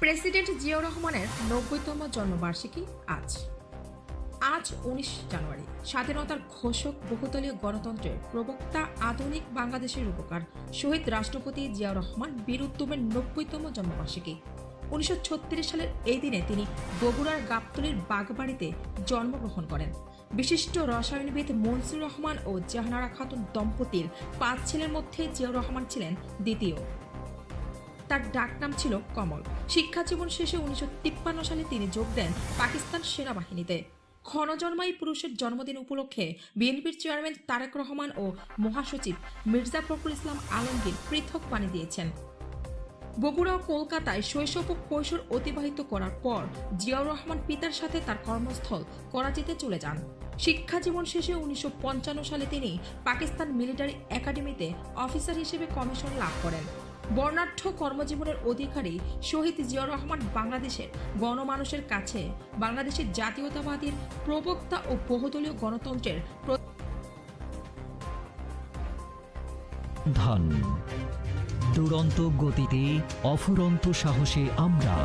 President Ziaur রহমানের নব্বইতম জন্মবার্ষিকী আজ। আজ উনিশ জানুয়ারি। স্বাধীনতার ঘোষক, বহুদলীয় গণতন্ত্রের প্রবক্তা, আধুনিক বাংলাদেশের উপকার শহীদ রাষ্ট্রপতি জিয়াউর রহমান বীর উদ্যমের নব্বইতম জন্মবার্ষিকী। উনিশশো ছত্রিশ সালের এই দিনে তিনি বগুড়ার গাবতলীর বাগবাড়িতে জন্মগ্রহণ করেন। বিশিষ্ট রসায়নবিদ মনসুর রহমান ও জাহানারা খাতুন দম্পতির পাঁচ ছেলের মধ্যে জিয়াউর রহমান ছিলেন দ্বিতীয়। তার ডাকনাম ছিল কমল। শিক্ষা জীবন শেষে উনিশশো তিপ্পান্ন সালে তিনি যোগ দেন পাকিস্তান সেনাবাহিনীতে। ক্ষণজন্মাই পুরুষের জন্মদিন উপলক্ষে বিএনপির চেয়ারম্যান তারেক রহমান ও মহাসচিব মির্জা ফখরুল ইসলাম আলমগীর পৃথক পানি দিয়েছেন। বগুড়া ও কলকাতায় শৈশব ও কৈশোর অতিবাহিত করার পর জিয়াউর রহমান পিতার সাথে তার কর্মস্থল করাচিতে চলে যান। শিক্ষা জীবন শেষে উনিশশো পঞ্চান্ন সালে তিনি পাকিস্তান মিলিটারি একাডেমিতে অফিসার হিসেবে কমিশন লাভ করেন। বর্ণাঢ্য কর্মজীবনের অধিকারী শহীদ জিয়াউর রহমান বাংলাদেশের গণমানুষের কাছে বাংলাদেশের জাতীয়তাবাদীর প্রবক্তা ও বহুদলীয় গণতন্ত্রের ধন। দুরন্ত গতিতে অফুরন্ত সাহসে আমরা